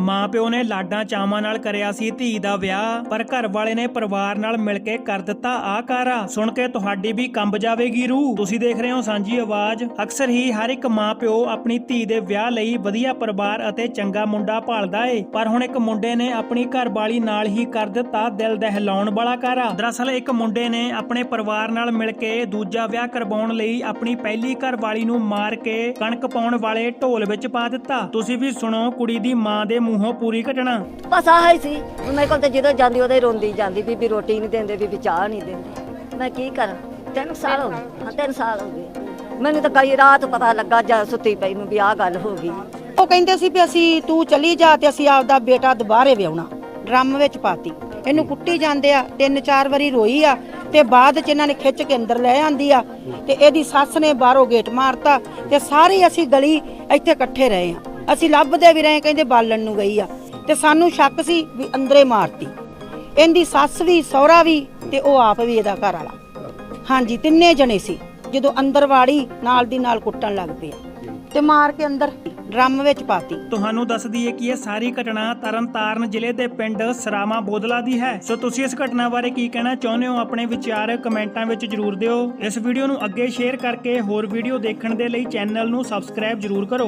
ਮਾਪਿਓ ਨੇ ਲਾਡਾਂ ਚਾਵਾਂ ਨਾਲ ਕਰਿਆ ਸੀ ਧੀ ਦਾ ਵਿਆਹ, ਪਰ ਘਰ ਵਾਲੇ ਨੇ ਪਰਿਵਾਰ ਨਾਲ ਮਿਲ ਕੇ ਕਰ ਦਿੱਤਾ ਆਹ ਕਾਰਾ ਸੁਣ ਕੇ ਤੁਹਾਡੀ ਵੀ ਕੰਬ ਜਾਵੇਗੀ ਰੂਹ। ਤੁਸੀਂ ਦੇਖ ਰਹੇ ਹੋ ਸਾਂਝੀ ਆਵਾਜ਼। ਅਕਸਰ ਹੀ ਹਰ ਇੱਕ ਮਾਪਿਓ ਆਪਣੀ ਧੀ ਦੇ ਵਿਆਹ ਲਈ ਵਧੀਆ ਪਰਿਵਾਰ ਅਤੇ ਚੰਗਾ ਮੁੰਡਾ ਭਾਲਦਾ ਏ। ਪਰ ਹੁਣ ਇੱਕ ਮੁੰਡੇ ਨੇ ਆਪਣੀ ਘਰਵਾਲੀ ਨਾਲ ਹੀ ਕਰ ਦਿੱਤਾ ਦਿਲ ਦਹਿਲਾਉਣ ਵਾਲਾ ਕਾਰਾ। ਦਰਅਸਲ ਇੱਕ ਮੁੰਡੇ ਨੇ ਆਪਣੇ ਪਰਿਵਾਰ ਨਾਲ ਮਿਲ ਕੇ ਦੂਜਾ ਵਿਆਹ ਕਰਵਾਉਣ ਲਈ ਆਪਣੀ ਪਹਿਲੀ ਘਰਵਾਲੀ ਨੂੰ ਮਾਰ ਕੇ ਕਣਕ ਪਾਉਣ ਵਾਲੇ ਢੋਲ ਵਿੱਚ ਪਾ ਦਿੱਤਾ। ਤੁਸੀਂ ਵੀ ਸੁਣੋ ਕੁੜੀ ਦੀ ਮਾਂ ਦੇ ਮੂੰਹੋਂ ਪੂਰੀ ਘਟਨਾ ਬਸ ਆਹ ਹੀ ਸੀ। ਮੇਰੇ ਕੋਲ ਤੇ ਜਦੋਂ ਜਾਂਦੀ ਉਹਦੇ ਰੋਂਦੀ ਜਾਂਦੀ ਬੀਬੀ ਰੋਟੀ ਨਹੀਂ ਦਿੰਦੇ ਬੀਬੀ ਚਾਹ ਨਹੀਂ ਦਿੰਦੇ। ਮੈਂ ਕੀ ਕਰਾਂ? ਤਿੰਨ ਸਾਲ ਹੋ ਗਏ। ਹਾਂ ਤਿੰਨ ਸਾਲ ਹੋ ਗਏ। ਮੈਨੂੰ ਤਾਂ ਕਈ ਰਾਤ ਪਤਾ ਲੱਗਾ ਜਦ ਸੁੱਤੀ ਪਈ ਨੂੰ ਵੀ ਆਹ ਗੱਲ ਹੋ ਗਈ। ਉਹ ਕਹਿੰਦੇ ਸੀ ਵੀ ਅਸੀਂ ਤੂੰ ਚਲੀ ਜਾ ਤੇ ਅਸੀਂ ਆਪਦਾ ਬੇਟਾ ਦੁਬਾਰੇ ਵਿਆਹਣਾ। ਡਰਮ ਵਿੱਚ ਪਾਤੀ। ਇਹਨੂੰ ਕੁੱਟੀ ਜਾਂਦੇ ਆ ਤਿੰਨ ਚਾਰ ਵਾਰੀ ਰੋਈ ਆ ਤੇ ਬਾਅਦ ਚ ਇਹਨਾਂ ਨੇ ਖਿੱਚ ਕੇ ਅੰਦਰ ਲੈ ਆਂਦੀ ਆ। ਤੇ ਇਹਦੀ ਸੱਸ ਨੇ ਬਾਹਰੋਂ ਗੇਟ ਮਾਰਤਾ ਤੇ ਸਾਰੇ ਅਸੀਂ ਗਲੀ ਇੱਥੇ ਇਕੱਠੇ ਰਹੇ ਆ। ਅਸੀਂ ਲੱਭਦੇ ਵੀ ਰਹੇ, ਕਹਿੰਦੇ ਬਾਲਣ ਨੂੰ ਗਈ ਆ। ਤੇ ਸਾਨੂੰ ਸ਼ੱਕ ਸੀ ਵੀ ਅੰਦਰੇ ਮਾਰਤੀ। ਇਹਦੀ ਸੱਸ ਵੀ, ਸਹੁਰਾ ਵੀ ਤੇ ਉਹ ਆਪ ਵੀ ਇਹਦਾ ਘਰ ਵਾਲਾ। ਹਾਂਜੀ, ਤਿੰਨੇ ਜਣੇ ਸੀ, ਜਦੋਂ ਅੰਦਰ ਵਾੜੀ ਨਾਲ ਦੀ ਨਾਲ ਕੁੱਟਣ ਲੱਗ ਪਏ। ਤੇ ਮਾਰ ਕੇ ਅੰਦਰ ਡਰਮ ਵਿੱਚ ਪਾਤੀ। ਤੁਹਾਨੂੰ ਦੱਸ ਦਈਏ ਕਿ ਇਹ ਸਾਰੀ ਘਟਨਾ ਤਰਨਤਾਰਨ ਜ਼ਿਲ੍ਹੇ ਦੇ ਪਿੰਡ ਸਰਾਮਾ ਬੋਦਲਾ ਦੀ ਹੈ। ਸੋ ਤੁਸੀਂ ਇਸ ਘਟਨਾ ਬਾਰੇ ਕੀ ਕਹਿਣਾ ਚਾਹੁੰਦੇ ਹੋ, ਆਪਣੇ ਵਿਚਾਰ ਕਮੈਂਟਾਂ ਵਿੱਚ ਜਰੂਰ ਦਿਓ। ਇਸ ਵੀਡੀਓ ਨੂੰ ਅੱਗੇ ਸ਼ੇਅਰ ਕਰਕੇ ਹੋਰ ਵੀਡੀਓ ਦੇਖਣ ਦੇ ਲਈ ਚੈਨਲ ਨੂੰ ਸਬਸਕ੍ਰਾਈਬ ਜਰੂਰ ਕਰੋ।